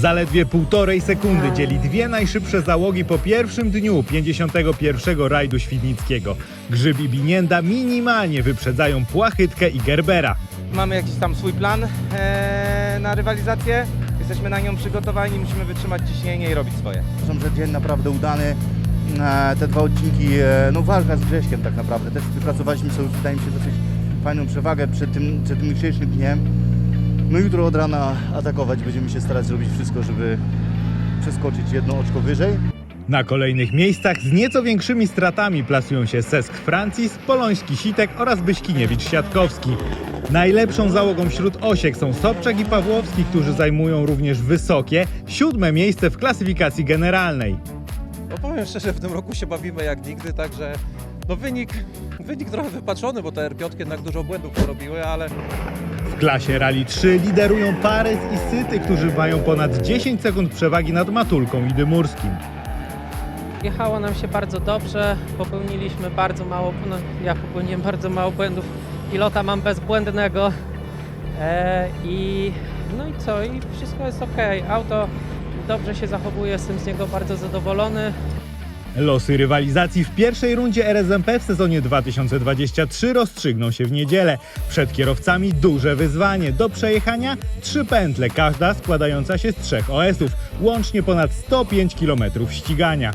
Zaledwie półtorej sekundy dzieli dwie najszybsze załogi po pierwszym dniu 51. rajdu Świdnickiego. Grzyb i Binienda minimalnie wyprzedzają Płachytkę i Gerbera. Mamy jakiś tam swój plan e, na rywalizację. Jesteśmy na nią przygotowani, musimy wytrzymać ciśnienie i robić swoje. Uważam, że dzień naprawdę udany. E, Te dwa odcinki, e, no walka z Grześkiem tak naprawdę. Też wypracowaliśmy sobie, wydaje mi się, dosyć fajną przewagę przed tym, przed tym jutrzejszym dniem. No jutro od rana atakować. Będziemy się starać zrobić wszystko, żeby przeskoczyć jedno oczko wyżej. Na kolejnych miejscach z nieco większymi stratami plasują się Sesk Francis, Poloński Sitek oraz Byśkiniewicz Siatkowski. Najlepszą załogą wśród osiek są Sobczak i Pawłowski, którzy zajmują również wysokie, siódme miejsce w klasyfikacji generalnej. No powiem szczerze, w tym roku się bawimy jak nigdy, także no wynik, wynik trochę wypaczony, bo te R5 jednak dużo błędów porobiły, ale W klasie Rally 3 liderują Parys i Syty, którzy mają ponad 10 sekund przewagi nad Matulką i Dymurskim. Jechało nam się bardzo dobrze, popełniliśmy bardzo mało, no ja popełniłem bardzo mało błędów, pilota mam bezbłędnego e, i no i co, i wszystko jest ok, auto dobrze się zachowuje, jestem z niego bardzo zadowolony. Losy rywalizacji w pierwszej rundzie RSMP w sezonie 2023 rozstrzygną się w niedzielę. Przed kierowcami duże wyzwanie. Do przejechania trzy pętle, każda składająca się z trzech OS-ów. Łącznie ponad 105 km ścigania.